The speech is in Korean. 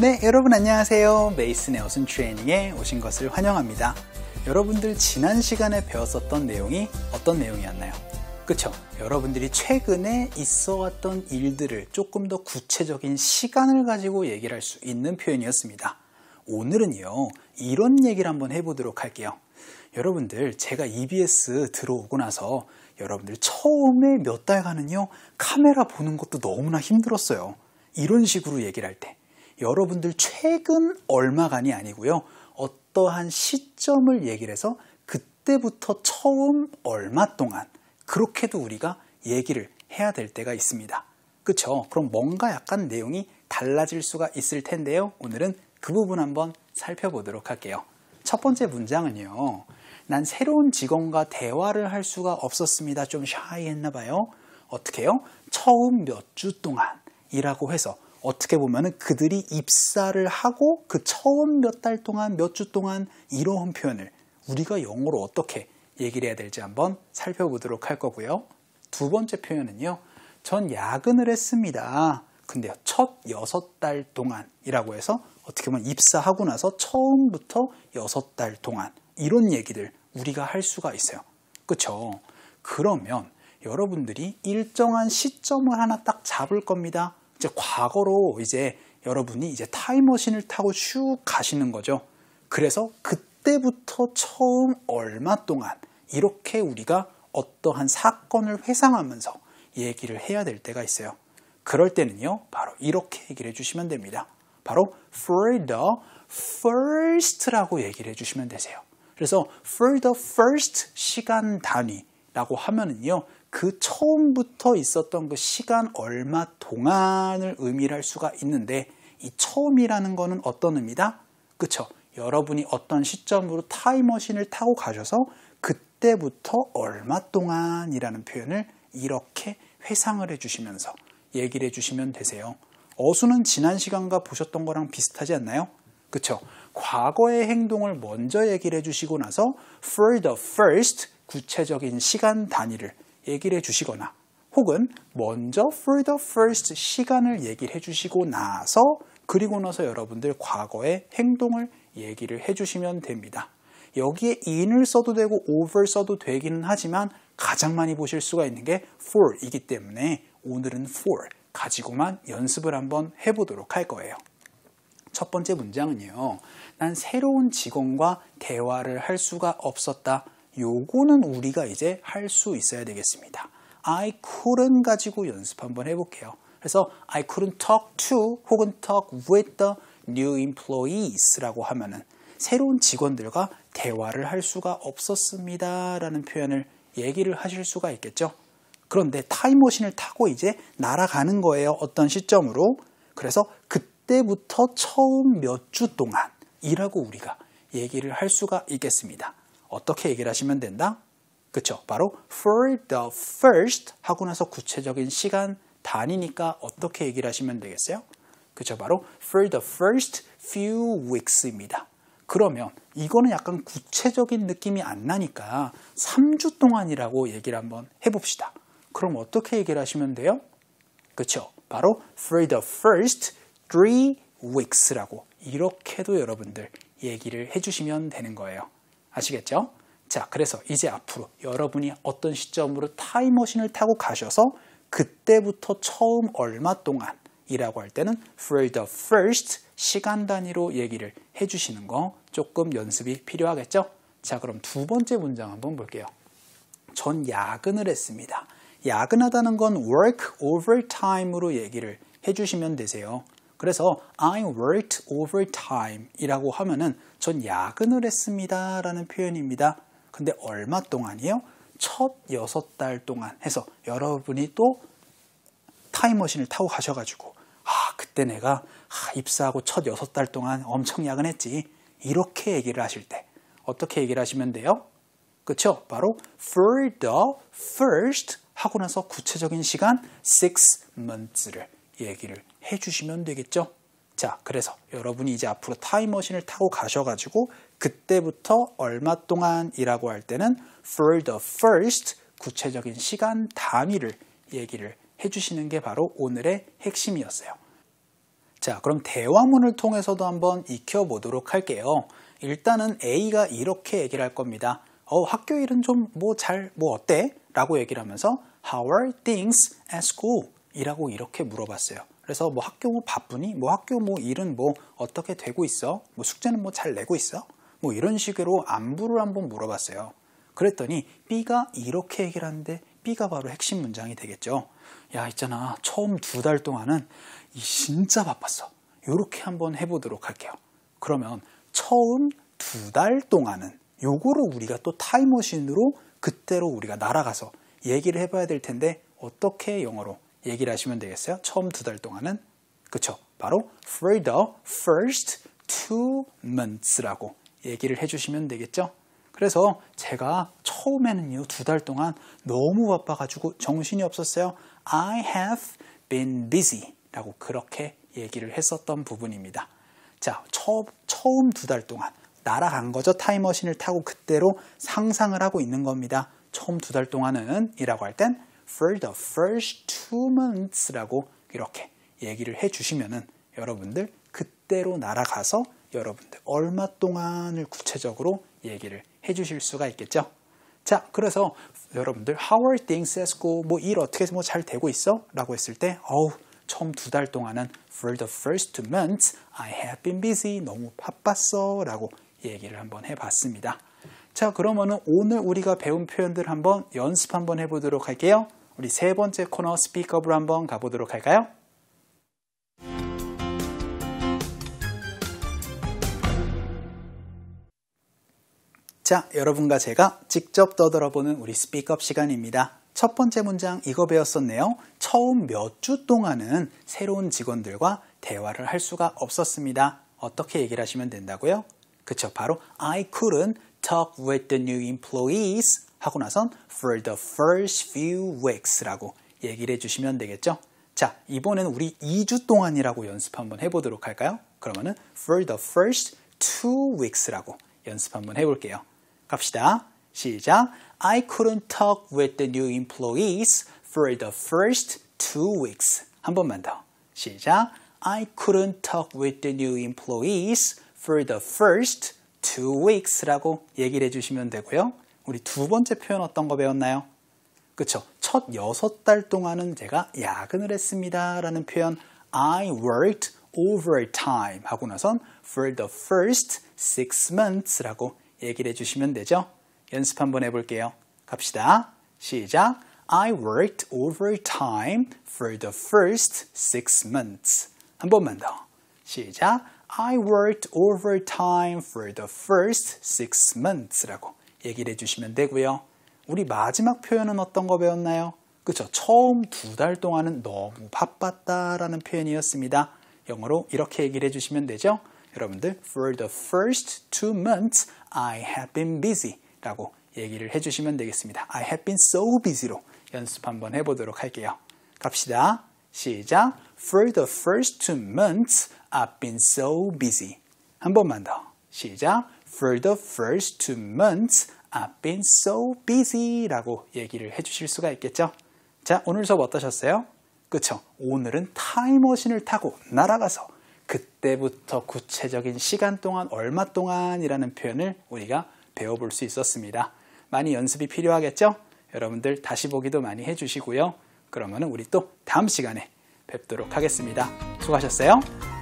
네, 여러분 안녕하세요. 메이슨의 어순 트레이닝에 오신 것을 환영합니다. 여러분들 지난 시간에 배웠었던 내용이 어떤 내용이었나요? 그쵸? 여러분들이 최근에 있어 왔던 일들을 조금 더 구체적인 시간을 가지고 얘기를 할 수 있는 표현이었습니다. 오늘은요, 이런 얘기를 한번 해보도록 할게요. 여러분들, 제가 EBS 들어오고 나서 여러분들 처음에 몇 달간은요, 카메라 보는 것도 너무나 힘들었어요. 이런 식으로 얘기를 할 때. 여러분들 최근 얼마간이 아니고요. 어떠한 시점을 얘기를 해서 그때부터 처음 얼마 동안 그렇게도 우리가 얘기를 해야 될 때가 있습니다. 그쵸? 그럼 뭔가 약간 내용이 달라질 수가 있을 텐데요. 오늘은 그 부분 한번 살펴보도록 할게요. 첫 번째 문장은요. 난 새로운 직원과 대화를 할 수가 없었습니다. 좀 샤이했나 봐요. 어떻게 해요? 처음 몇 주 동안 이라고 해서 어떻게 보면 그들이 입사를 하고 그 처음 몇 달 동안, 몇 주 동안 이러한 표현을 우리가 영어로 어떻게 얘기를 해야 될지 한번 살펴보도록 할 거고요. 두 번째 표현은요. 전 야근을 했습니다. 근데요, 첫 여섯 달 동안이라고 해서 어떻게 보면 입사하고 나서 처음부터 여섯 달 동안 이런 얘기들 우리가 할 수가 있어요. 그쵸? 그러면 여러분들이 일정한 시점을 하나 딱 잡을 겁니다. 이제 과거로 이제 여러분이 이제 타임머신을 타고 슉 가시는 거죠. 그래서 그때부터 처음 얼마 동안 이렇게 우리가 어떠한 사건을 회상하면서 얘기를 해야 될 때가 있어요. 그럴 때는요, 바로 이렇게 얘기를 해주시면 됩니다. 바로 for the first라고 얘기를 해주시면 되세요. 그래서 for the first 시간 단위라고 하면은요, 그 처음부터 있었던 그 시간 얼마 동안을 의미를 할 수가 있는데 이 처음이라는 거는 어떤 의미다? 그쵸? 여러분이 어떤 시점으로 타임머신을 타고 가셔서 그때부터 얼마 동안이라는 표현을 이렇게 회상을 해주시면서 얘기를 해주시면 되세요. 어수는 지난 시간과 보셨던 거랑 비슷하지 않나요? 그쵸? 과거의 행동을 먼저 얘기를 해주시고 나서 for the first 구체적인 시간 단위를 얘기를 해주시거나 혹은 먼저 for the first 시간을 얘기를 해주시고 나서 그리고 나서 여러분들 과거의 행동을 얘기를 해주시면 됩니다. 여기에 in을 써도 되고 over 써도 되기는 하지만 가장 많이 보실 수가 있는 게 for이기 때문에 오늘은 for 가지고만 연습을 한번 해보도록 할 거예요. 첫 번째 문장은요. 난 새로운 직원과 대화를 할 수가 없었다. 요거는 우리가 이제 할 수 있어야 되겠습니다. I couldn't 가지고 연습 한번 해볼게요. 그래서 I couldn't talk to 혹은 talk with the new employees라고 하면은 새로운 직원들과 대화를 할 수가 없었습니다. 라는 표현을 얘기를 하실 수가 있겠죠. 그런데 타임머신을 타고 이제 날아가는 거예요. 어떤 시점으로. 그래서 그때부터 처음 몇 주 동안 이라고 우리가 얘기를 할 수가 있겠습니다. 어떻게 얘기를 하시면 된다? 그쵸? 바로 for the first 하고 나서 구체적인 시간 단위니까 어떻게 얘기를 하시면 되겠어요? 그쵸? 바로 for the first few weeks입니다. 그러면 이거는 약간 구체적인 느낌이 안 나니까 3주 동안이라고 얘기를 한번 해봅시다. 그럼 어떻게 얘기를 하시면 돼요? 그쵸? 바로 for the first three weeks라고 이렇게도 여러분들 얘기를 해주시면 되는 거예요. 아시겠죠? 자, 그래서 이제 앞으로 여러분이 어떤 시점으로 타임머신을 타고 가셔서 그때부터 처음 얼마 동안 이라고 할 때는 for the first 시간 단위로 얘기를 해주시는 거 조금 연습이 필요하겠죠? 자, 그럼 두 번째 문장 한번 볼게요. 전 야근을 했습니다. 야근하다는 건 work overtime으로 얘기를 해주시면 되세요. 그래서 I worked overtime 이라고 하면은 전 야근을 했습니다 라는 표현입니다. 근데 얼마 동안이요? 첫 여섯 달 동안 해서 여러분이 또 타임머신을 타고 가셔가지고 아 그때 내가 아, 입사하고 첫 여섯 달 동안 엄청 야근했지 이렇게 얘기를 하실 때 어떻게 얘기를 하시면 돼요? 그쵸? 바로 for the first 하고 나서 구체적인 시간 six months를 얘기를 해주시면 되겠죠. 자, 그래서 여러분이 이제 앞으로 타임머신을 타고 가셔가지고 그때부터 얼마 동안이라고 할 때는 for the first 구체적인 시간 단위를 얘기를 해주시는 게 바로 오늘의 핵심이었어요. 자, 그럼 대화문을 통해서도 한번 익혀보도록 할게요. 일단은 A가 이렇게 얘기를 할 겁니다. 어, 학교 일은 좀 뭐 잘, 뭐 어때? 라고 얘기를 하면서 How are things at school? 이라고 이렇게 물어봤어요. 그래서 뭐 학교 뭐 바쁘니? 뭐 학교 뭐 일은 뭐 어떻게 되고 있어? 뭐 숙제는 뭐 잘 내고 있어? 뭐 이런 식으로 안부를 한번 물어봤어요. 그랬더니 B가 이렇게 얘기를 하는데 B가 바로 핵심 문장이 되겠죠. 야, 있잖아. 처음 두 달 동안은 진짜 바빴어. 이렇게 한번 해보도록 할게요. 그러면 처음 두 달 동안은 요거를 우리가 또 타임머신으로 그때로 우리가 날아가서 얘기를 해봐야 될 텐데 어떻게 영어로 얘기를 하시면 되겠어요? 처음 두 달 동안은 그쵸? 바로 for the first two months라고 얘기를 해주시면 되겠죠? 그래서 제가 처음에는요 두 달 동안 너무 바빠가지고 정신이 없었어요. I have been busy 라고 그렇게 얘기를 했었던 부분입니다. 자, 처, 처음 두 달 동안 날아간 거죠. 타임머신을 타고 그때로 상상을 하고 있는 겁니다. 처음 두 달 동안은 이라고 할 땐 for the first two months라고 이렇게 얘기를 해 주시면은 여러분들 그때로 날아가서 여러분들 얼마 동안을 구체적으로 얘기를 해 주실 수가 있겠죠. 자, 그래서 여러분들 how are things at school? 뭐 일 어떻게 뭐잘 되고 있어? 라고 했을 때 어우, 처음 두 달 동안은 for the first two months I have been busy. 너무 바빴어. 라고 얘기를 한번 해 봤습니다. 자, 그러면은 오늘 우리가 배운 표현들 한번 연습 한번 해 보도록 할게요. 우리 세 번째 코너 스피커브로 한번 가보도록 할까요? 자, 여러분과 제가 직접 떠들어보는 우리 스피크업 시간입니다. 첫 번째 문장 이거 배웠었네요. 처음 몇 주 동안은 새로운 직원들과 대화를 할 수가 없었습니다. 어떻게 얘기를 하시면 된다고요? 그쵸, 바로 I couldn't talk with the new employees 하고 나선 for the first few weeks라고 얘기를 해주시면 되겠죠. 자, 이번에는 우리 2주 동안이라고 연습 한번 해보도록 할까요? 그러면은 for the first two weeks라고 연습 한번 해볼게요. 갑시다. 시작. I couldn't talk with the new employees for the first two weeks. 한 번만 더. 시작. I couldn't talk with the new employees for the first two weeks라고 얘기를 해주시면 되고요. 우리 두 번째 표현 어떤 거 배웠나요? 그쵸? 첫 여섯 달 동안은 제가 야근을 했습니다. 라는 표현 I worked overtime 하고 나선 for the first six months 라고 얘기를 해주시면 되죠. 연습 한번 해볼게요. 갑시다. 시작. I worked overtime for the first six months. 한 번만 더. 시작. I worked overtime for the first six months라고 얘기를 해주시면 되고요. 우리 마지막 표현은 어떤 거 배웠나요? 그쵸? 처음 두 달 동안은 너무 바빴다라는 표현이었습니다. 영어로 이렇게 얘기를 해주시면 되죠. 여러분들, for the first two months, I have been busy 라고 얘기를 해주시면 되겠습니다. I have been so busy로 연습 한번 해보도록 할게요. 갑시다. 시작. For the first two months, I've been so busy. 한 번만 더. 시작. For the first two months, I've been so busy 라고 얘기를 해주실 수가 있겠죠? 자, 오늘 수업 어떠셨어요? 그쵸? 오늘은 타임머신을 타고 날아가서 그때부터 구체적인 시간 동안 얼마 동안이라는 표현을 우리가 배워볼 수 있었습니다. 많이 연습이 필요하겠죠? 여러분들 다시 보기도 많이 해주시고요. 그러면 우리 또 다음 시간에 뵙도록 하겠습니다. 수고하셨어요.